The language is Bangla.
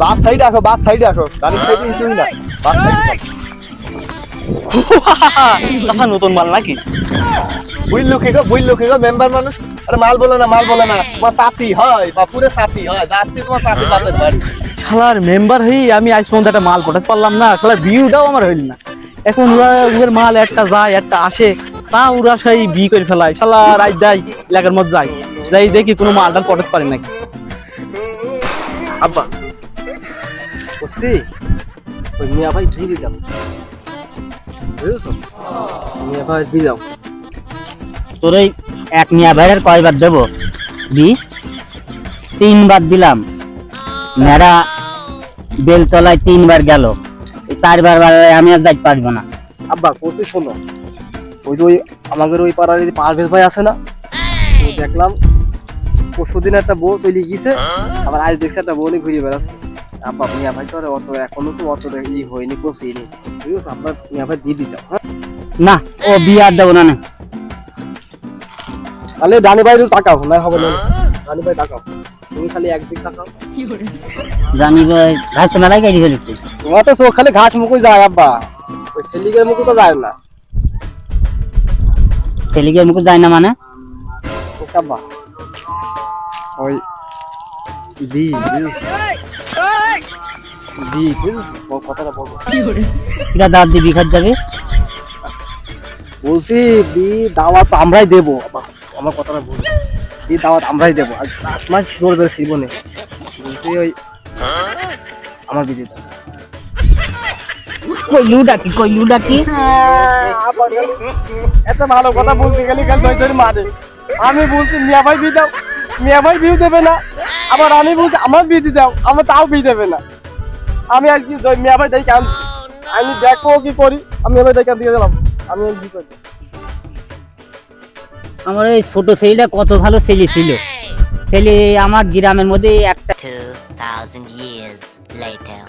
বাস সাইডে আসো বাস সাইডে আসো। গাড়ির সাইডে কিছুই না। বাস সাইডে চাচা নতুন মাল নাকি? বুঝলো কি গো বুঝলো কি গো মেম্বার মানুষ। আরে মাল বলে না মাল বলে না। তোমার সাথী হয় বা পুরো সাথী হয় যাচ্ছি তোমার সাথী বাপের বাড়ি। শালার মেম্বার হই আমি আজ পর্যন্ত একটা মাল পটাতে পারলাম না। শালার বিউটাও আমার হইল না। এখন ওরা ওদের মাল একটা যায় একটা আসে তা ওরা সেই বি করে ফেলায়। শালা রাত দেয় এলাকার মধ্যে যায় যাই দেখি কোনো মালটাল পটাতে পারে নাকি। আব্বা বুঝছি ওই মিয়া ভাই দিতাম বুঝেছ? মিয়া ভাই তোর ওই এক মিয়া ভাইয়ের কয়বার দেবো? দি। তিনবার দিলাম। মেয়েরা বেলতলায় তিনবার গেল। চারবার বার আমি আর যাইতে পারব না। আব্বা কোসে শোনো। ওই যে ওই আমাদের ওই পাড়ার যে পারভেজ ভাই আছে না? দেখলাম পরশু দিন একটা বউ চলে গিয়েছে। আবার আজ দেখছি একটা বউ নিয়ে ঘুরে বেড়াচ্ছে। আব্বা মিয়া ভাই তো অত এখনও তো অত ই হয়নি কোসিনি বুঝেছ আপনার মিয়া ভাই দিয়ে দিতাম হ্যাঁ? না ও বিয়ে আর দেবো না না। তাহলে ডানি ভাই টাকাও না হবে না। ডানি ভাই টাকাও। তুমি খালি একদিক টাকাও। জানি ভাই ঘাস তো মেলায় কেটে ফেলেছি। তোমার তো চোখ খালি ঘাস মুখে যায় আব্বা। ওই ছেলিকের মুখে তো যায় না। ছেলেকে মুখে যায় না মানে? আব্বা। ওই দি কথাটা বলব কিরা? দাঁত দিয়ে বিখাত যাবে। বলছি দি দাওয়াত আমরাই দেবো। আমার কথাটা বল। দি দাওয়াত আমরাই দেবো। আর পাঁচ মাস জোরে জোরে ছিল না বলছি ওই আমার কইলু ডাকি কইলু ডাকি এত ভালো কথা বলতে গেলে কাল ধরে ধরে মারে। আমি বলছি মিয়া ভাই বিয়ে দাও। মিয়া ভাই বিয়ে দেবে না। আবার আমি বলছি আমার বিয়ে দিয়ে দাও। আমার তাও বিয়ে দেবে না। আমি আর কি মেয়া ভাই দেখি আমি দেখো কি করি। আমি এবার দেখি দেখে দিয়ে গেলাম। আমি আর কি করি? আমার ওই ছোট ছেলেটা কত ভালো ছেলে ছিল। ছেলে আমার গ্রামের মধ্যে একটা 2,000 years later.